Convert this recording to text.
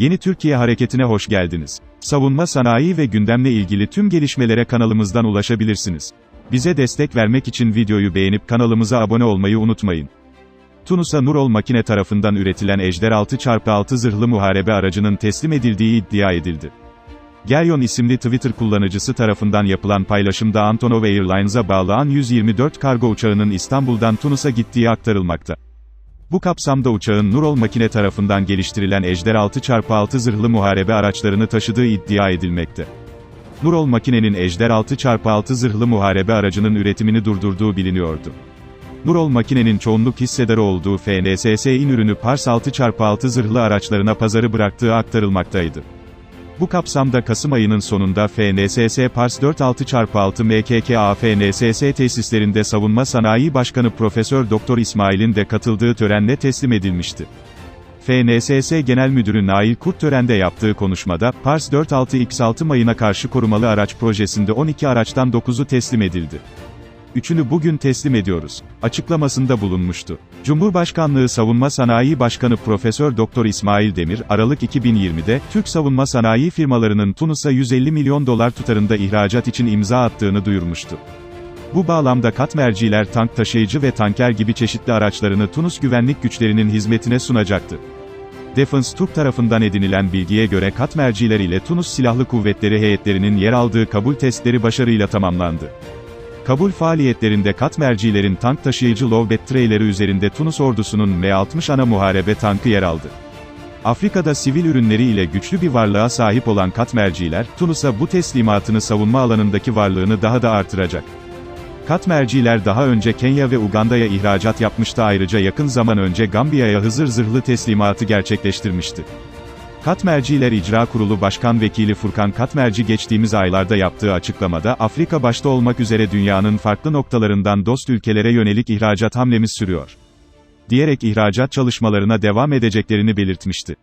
Yeni Türkiye Hareketi'ne hoş geldiniz. Savunma sanayi ve gündemle ilgili tüm gelişmelere kanalımızdan ulaşabilirsiniz. Bize destek vermek için videoyu beğenip kanalımıza abone olmayı unutmayın. Tunus'a Nurol makine tarafından üretilen Ejder 6x6 zırhlı muharebe aracının teslim edildiği iddia edildi. Geryon isimli Twitter kullanıcısı tarafından yapılan paylaşımda Antonov Airlines'a bağlı An-124 kargo uçağının İstanbul'dan Tunus'a gittiği aktarılmakta. Bu kapsamda uçağın Nurol makine tarafından geliştirilen Ejder 6x6 zırhlı muharebe araçlarını taşıdığı iddia edilmekte. Nurol makinenin Ejder 6x6 zırhlı muharebe aracının üretimini durdurduğu biliniyordu. Nurol makinenin çoğunluk hissedarı olduğu FNSS'in ürünü Pars 6x6 zırhlı araçlarına pazarı bıraktığı aktarılmaktaydı. Bu kapsamda Kasım ayının sonunda FNSS Pars 46x6 MKKA FNSS tesislerinde Savunma Sanayi Başkanı Profesör Doktor İsmail'in de katıldığı törenle teslim edilmişti. FNSS Genel Müdürü Nail Kurt törende yaptığı konuşmada, Pars 46X6 mayına karşı korumalı araç projesinde 12 araçtan 9'u teslim edildi. Üçünü bugün teslim ediyoruz. Açıklamasında bulunmuştu. Cumhurbaşkanlığı Savunma Sanayi Başkanı Profesör Doktor İsmail Demir, Aralık 2020'de, Türk savunma sanayi firmalarının Tunus'a 150 milyon dolar tutarında ihracat için imza attığını duyurmuştu. Bu bağlamda katmerciler tank taşıyıcı ve tanker gibi çeşitli araçlarını Tunus güvenlik güçlerinin hizmetine sunacaktı. Defense Türk tarafından edinilen bilgiye göre katmerciler ile Tunus Silahlı Kuvvetleri heyetlerinin yer aldığı kabul testleri başarıyla tamamlandı. Kabul faaliyetlerinde katmercilerin tank taşıyıcı Lovbet treyleri üzerinde Tunus ordusunun M60 ana muharebe tankı yer aldı. Afrika'da sivil ürünleri ile güçlü bir varlığa sahip olan katmerciler, Tunus'a bu teslimatını savunma alanındaki varlığını daha da artıracak. Katmerciler daha önce Kenya ve Uganda'ya ihracat yapmıştı ayrıca yakın zaman önce Gambiya'ya Hızır zırhlı teslimatı gerçekleştirmişti. Katmerciler İcra Kurulu Başkan Vekili Furkan Katmerci geçtiğimiz aylarda yaptığı açıklamada, Afrika başta olmak üzere dünyanın farklı noktalarından dost ülkelere yönelik ihracat hamlemiz sürüyor. Diyerek ihracat çalışmalarına devam edeceklerini belirtmişti.